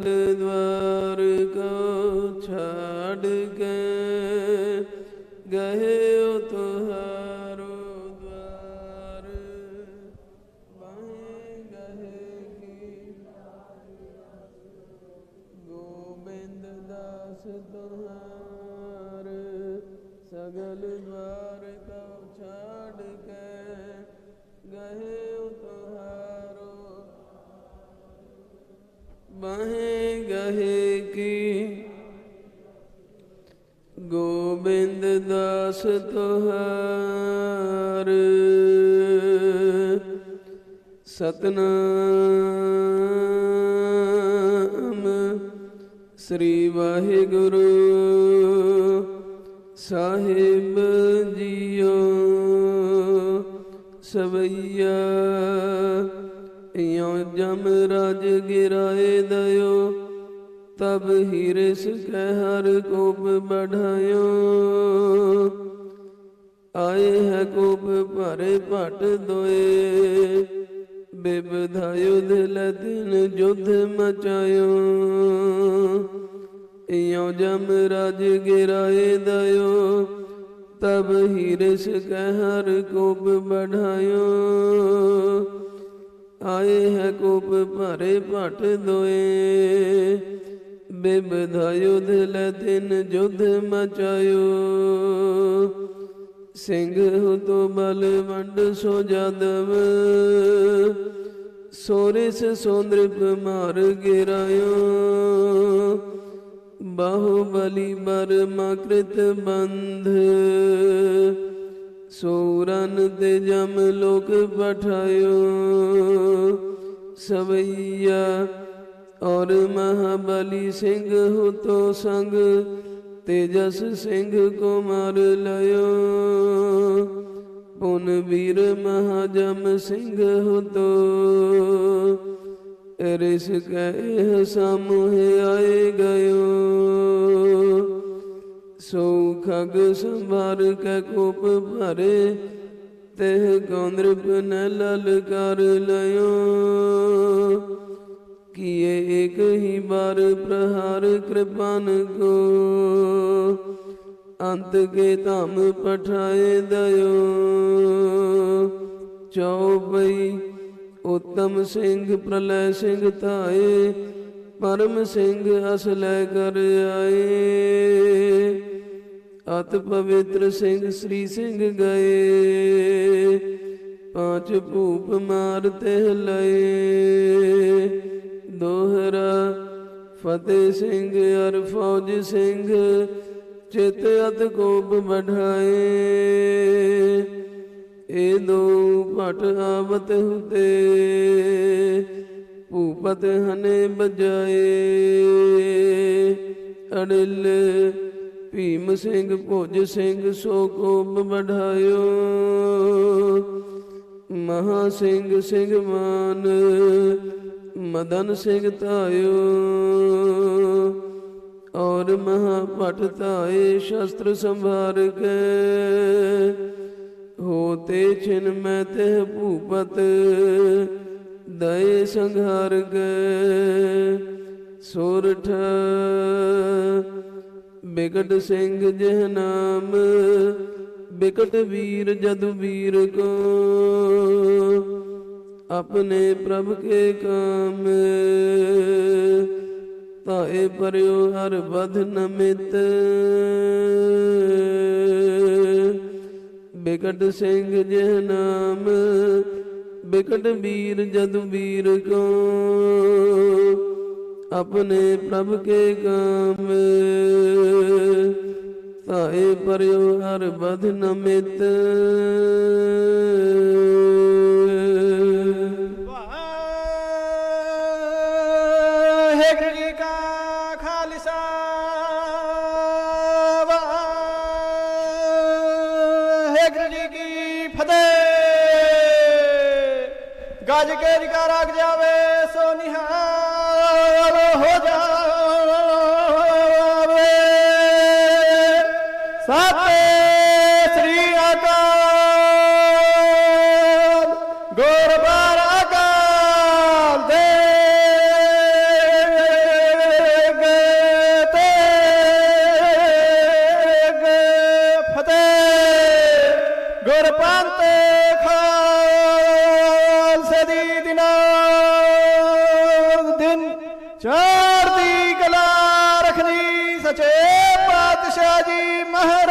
द्वार को छाड़ के गए हो तुहारो द्वार बाहें गहे की गोविंद दास तुहार सगल द्वार को छाड़ के गए ਬਹੇ ਗਹੇ ਕੀ? ਗੋਬਿੰਦ ਦਾਸ ਤੁਹਾਰ। ਸਤਨਾਮ ਸ੍ਰੀ ਵਾਹਿਗੁਰੂ ਸਾਹਿਬ ਜੀਓ। ਸਵਈਆ ਇਉਂ ਜਮ ਰਾਜ ਗਿਰਾਏ ਦਇਓ, ਤਬ ਹੀਰਿਸ ਕਹਿ ਹਰ ਕੋਪ ਬਢਾਇਓ। ਆਏ ਹੈ ਕੋਪ ਭਰੇ ਭਟ ਦੋਏ ਬਿਬਧਾ ਯੁਧ ਲਦਿਨ ਜੁਧ ਮਚਾਇਓ। ਇਉ ਜਮ ਰਾਜ ਗਿਰਾਏ ਦਇਓ, ਤਬ ਹੀਰਿਸ ਕਹਿ ਹਰ ਕੋਪ ਬਢਾਇਓ। ਆਏ ਹੈ ਕੋਪ ਭਰੇ ਭਟ ਦੋਏ। ਬਿਬਧਾ ਯੁਧ ਲਦਿਨ ਜੁਧ ਮਚਾਇਓ। ਸਿੰਘ ਤੋ ਬਲਵੰਡ ਸੋ ਜਦਵ। ਸੋਰਿਸ ਸੋਂਦ੍ਰਿਪ ਮਾਰ ਗਿਰਾਇਓ। ਬਾਹੂ ਬਲੀ ਬਰਮਾ ਕ੍ਰਿਤ ਬੰਧ। ਸੂਰਨ ਤੇ ਜਮ ਲੋਕ ਪਠਾਇਓ ਸਵਈਆ ਔਰ ਮਹਾਬਲੀ ਸਿੰਘ ਹੁਤੋ ਸੰਗ, ਤੇਜਸ ਸਿੰਘ ਕੋ ਮਾਰ ਪੁਨ ਵੀਰ ਮਹਾਜਮ ਸਿੰਘ ਹੁਤੋ ਰਿਸ ਕਹਿ ਸਮੂਹ ਆਏ ਗਇਓ। ਸੋ ਖਗ ਸੰਭਾਰ ਕੈ ਕੋਪ ਭਰੇ, ਤਹ ਗੋਂਦ੍ਰਿਪ ਨ ਲਲਕਾਰ ਲਿਓ। ਕੀਏ ਇੱਕ ਹੀ ਬਾਰ ਪ੍ਰਹਾਰ ਕਿਰਪਾਨ ਕੋ ਅੰਤ ਕੇ ਧਮ ਪਠਾਏ ਦਇਓ। ਚੌਪਈ ਉਤਮ ਸਿੰਘ ਪ੍ਰਲੈ ਸਿੰਘ ਧਾਏ, ਪਰਮ ਸਿੰਘ ਅਸਲੈ ਕਰ ਆਏ। ਅਤ ਪਵਿੱਤਰ ਸਿੰਘ ਸ੍ਰੀ ਸਿੰਘ ਗਏ। ਪਾਂਚ ਭੂਪ ਮਾਰ ਤੇ ਲਏ। ਦੋਹਰਾ ਫਤਿਹ ਸਿੰਘ, ਅਰ ਫੌਜ ਸਿੰਘ, ਚਿਤ ਅਤ ਕੋਪ ਬਢਾਏ ਇਹ ਦੋ ਭਟ ਆਵਤ ਹੁਤੇ ਭੂਪਤ ਹਨੇ ਬਜਾਏ। ਅੜਿਲ ਭੀਮ ਸਿੰਘ ਭੁਜ ਸਿੰਘ ਸੋ ਕੋਪ ਬਢਾਇਓ ਮਹਾ ਸਿੰਘ ਸਿੰਘ ਮਾਨ, ਮਦਨ ਸਿੰਘ ਧਾਇਓ। ਔਰ ਮਹਾ ਭਟ ਧਾਏ ਸ਼ਸਤਰ ਸੰਭਾਰ ਕੇ। ਹੋਤੇ ਛਿਨ ਮੈਂ ਤੇ ਭੂਪਤ, ਦਏ ਸੰਘਾਰ ਗਏ ਸੋਰਠ ਬਿਕਟ ਸਿੰਘ ਜਿਹ ਨਾਮ, ਬਿਕਟ ਵੀਰ ਜਦ ਵੀਰ ਕੋ। ਆਪਣੇ ਪ੍ਰਭ ਕੇ ਕਾਮ ਤਾਏ ਪਰਿਓ ਹਰ ਬਧ ਨਮਿਤ ਬਿਕਟ ਸਿੰਘ ਜਿਹ ਨਾਮ, ਬਿਕਟ ਵੀਰ ਜਦ ਵੀਰ ਕੋ। ਆਪਣੇ ਪ੍ਰਭ ਕੇ ਕਾਮ ਤਾਏ ਪਰਿਓ ਹਰ ਬਧ ਨਮਿਤ ਵਾਹਿਗੁਰੂ ਜੀ ਕਾ ਖਾਲਸਾ ਵਾਹਿਗੁਰੂ जी महर